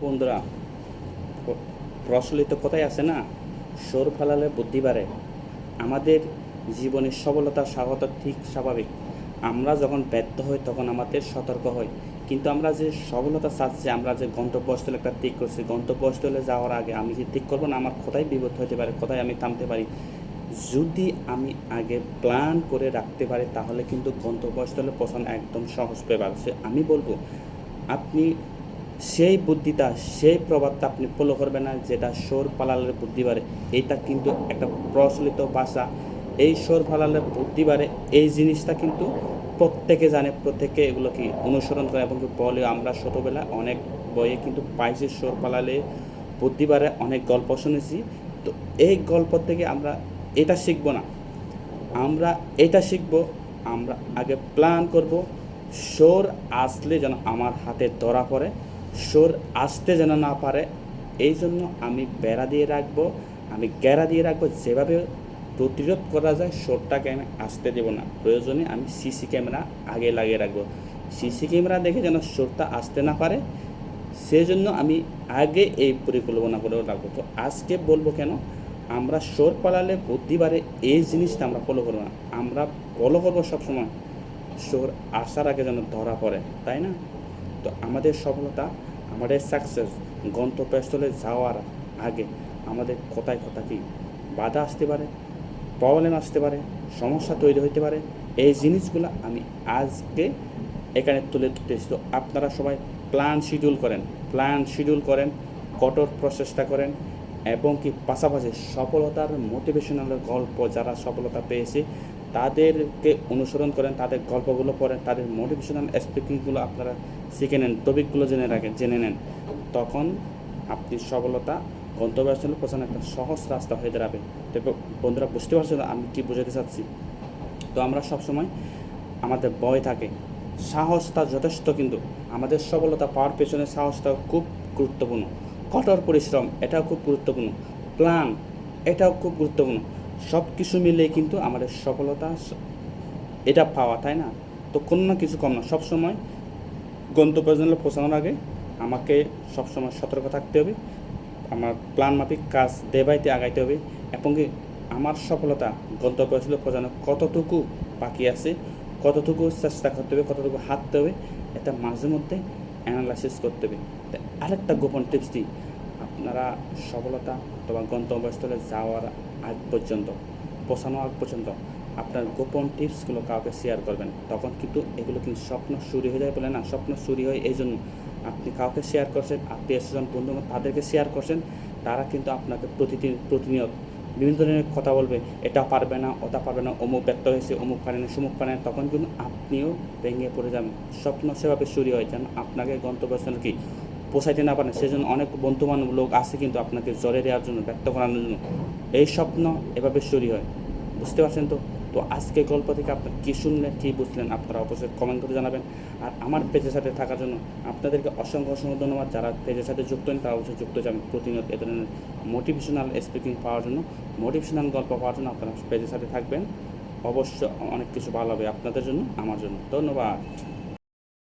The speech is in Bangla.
বন্ধুরা প্রচলিত কথাই আছে না? সর ফেলালে বুদ্ধি বাড়ে। আমাদের জীবনের সফলতা স্বাগত ঠিক স্বাভাবিক। আমরা যখন ব্যর্থ হই, তখন আমাদের সতর্ক হই। কিন্তু আমরা যে সফলতা চাচ্ছি, আমরা যে গন্তব্যস্থলে একটা ঠিক করছি, গন্তব্যস্থলে যাওয়ার আগে আমি যে ঠিক করব না? আমার কোথায় বিপদ হতে পারে কোথায় আমি থামতে পারি। যদি আমি আগে প্ল্যান করে রাখতে পারি, তাহলে কিন্তু গন্তব্যস্থলে পৌঁছানো একদম সহজ ব্যাপার। আমি বলব, আপনি সেই বুদ্ধিটা, সেই প্রবাদটা আপনি ফলো করবেন না, যেটা সোর পালালের বুদ্ধি বাড়ে। এইটা কিন্তু একটা প্রচলিত ভাষা। এই সোর পালালের বুদ্ধি বাড়ে, এই জিনিসটা কিন্তু প্রত্যেকে জানে, প্রত্যেকে এগুলো কি অনুসরণ করে। এবং বলে, আমরা ছোটোবেলা অনেক বইয়ে কিন্তু পাইছি সোর পালালে বুদ্ধি বাড়ে, অনেক গল্প শুনেছি। তো এই গল্প থেকে আমরা এটা শিখব না। আমরা এটা শিখব, আমরা আগে প্ল্যান করব। সোর আসলে যেন আমার হাতে ধরা পড়ে। সোর আসতে যেন না পারে, এই জন্য আমি বেড়া দিয়ে রাখব। আমি গেরা দিয়ে রাখব। যেভাবে প্রতিরোধ করা যায়, সোরটাকে আমি আসতে দেবো না। প্রয়োজনে আমি সিসি ক্যামেরা আগে লাগিয়ে রাখব। সিসি ক্যামেরা দেখে যেন সোরটা আসতে না পারে, সেজন্য আমি আগে এই পরিকল্পনা করে রাখব। তো আজকে বলব কেন? আমরা সোর পালালে বুদ্ধি বাড়ে এই জিনিসটা আমরা ফলো করব না। আমরা ফলো করব সবসময়। সোর আসার আগে যেন ধরা পড়ে, তাই না? তো আমাদের সফলতা, আমাদের সাকসেস গন্তব্যস্থলে যাওয়ার আগে আমাদের কোথায় কোথা কি? বাধা আসতে পারে প্রবলেম আসতে পারে, সমস্যা তৈরি হতে পারে। এই জিনিসগুলো আমি আজকে এখানে তুলে ধরতেছি। তো আপনারা সবাই প্ল্যান শিডিউল করেন প্ল্যান শিডিউল করেন, কঠোর প্রচেষ্টা করেন এবং কি পাশাপাশি সফলতার মোটিভেশনাল গল্প যারা সফলতা পেয়েছে, তাদেরকে অনুসরণ করেন, তাদের গল্পগুলো পড়েন, তাদের মোটিভেশনাল স্পিকিংগুলো আপনারা শিখে নেন টপিকগুলো জেনে রাখেন জেনে নেন। তখন আপনি সফলতা গন্তব্যস্থলে পৌঁছানো একটা সহজ রাস্তা হয়ে দাঁড়াবে। তবে বন্ধুরা, বুঝতে পারছেন আমি কি বোঝাতে চাচ্ছি? তো আমরা সবসময় আমাদের ভয় থাকে। সাহসটা যথেষ্ট, কিন্তু আমাদের সফলতা পাওয়ার পেছনে সাহসটা খুব গুরুত্বপূর্ণ। কঠোর পরিশ্রম, এটাও খুব গুরুত্বপূর্ণ। প্ল্যান, এটাও খুব গুরুত্বপূর্ণ। সব কিছু মিলিয়ে কিন্তু আমাদের সফলতা এটা পাওয়া, তাই না? তো কোনো না কিছু কম না। সবসময় গন্তব্যস্থলে পৌঁছানোর আগে আমাকে সবসময় সতর্ক থাকতে হবে। আমার প্ল্যান মাফিক কাজ দেবাইতে আগাইতে হবে এবং আমার সফলতা গন্তব্যস্থলে পৌঁছানো কতটুকু বাকি আছে, কতটুকু চেষ্টা করতে হবে, কতটুকু হাঁটতে হবে, এটা মাঝে মধ্যে অ্যানালাইসিস করতে হবে। আরেকটা গোপন টিপস দিই আপনারা সফলতা অথবা গন্তব্যস্থলে যাওয়ার আগ পর্যন্ত, পৌঁছানো আগ পর্যন্ত আপনার গোপন টিপসগুলো কাউকে শেয়ার করবেন, তখন কিন্তু এগুলো কিন্তু স্বপ্ন চুরি হয়ে যায় বলে না, স্বপ্ন চুরি হয় এই জন্য আপনি কাউকে শেয়ার করছেন, আত্মীয় স্বজন, বন্ধু তাদেরকে শেয়ার করছেন, তারা কিন্তু আপনাকে প্রতিদিন প্রতিনিয়ত বিভিন্ন ধরনের কথা বলবে, এটা পারবে না, ওটা পারবে না, অমুক ব্যক্ত হয়েছে, অমুক পারে না সুমুক পারে না তখন কিন্তু আপনিও ভেঙে পড়ে যাবেন। স্বপ্ন সেভাবে চুরি হয় যেন আপনাকে গন্তব্যস্থলে কি পোষাইতে না পারেন সেজন্য অনেক বন্ধু বান্ধব লোক আছে কিন্তু আপনাকে জ্বরে দেওয়ার জন্য, ব্যক্ত করানোর জন্য। এই স্বপ্ন এভাবে চুরি হয়, বুঝতে পারছেন তো? তো আজকে গল্প থেকে আপনার কী শুনলেন, কী বুঝলেন, আপনারা অবশ্যই কমেন্ট করে জানাবেন। আর আমার পেজের সাথে থাকার জন্য আপনাদেরকে অসংখ্য অসংখ্য ধন্যবাদ। যারা পেজের সাথে যুক্ত হন তারা অবশ্যই যুক্ত যাবেন প্রতিনিয়ত এ ধরনের মোটিভেশনাল স্পিকিং পাওয়ার জন্য। মোটিভেশনাল গল্প পাওয়ার জন্য আপনারা পেজের সাথে থাকবেন। অবশ্য অনেক কিছু ভালো হবে আপনাদের জন্য, আমার জন্য। ধন্যবাদ।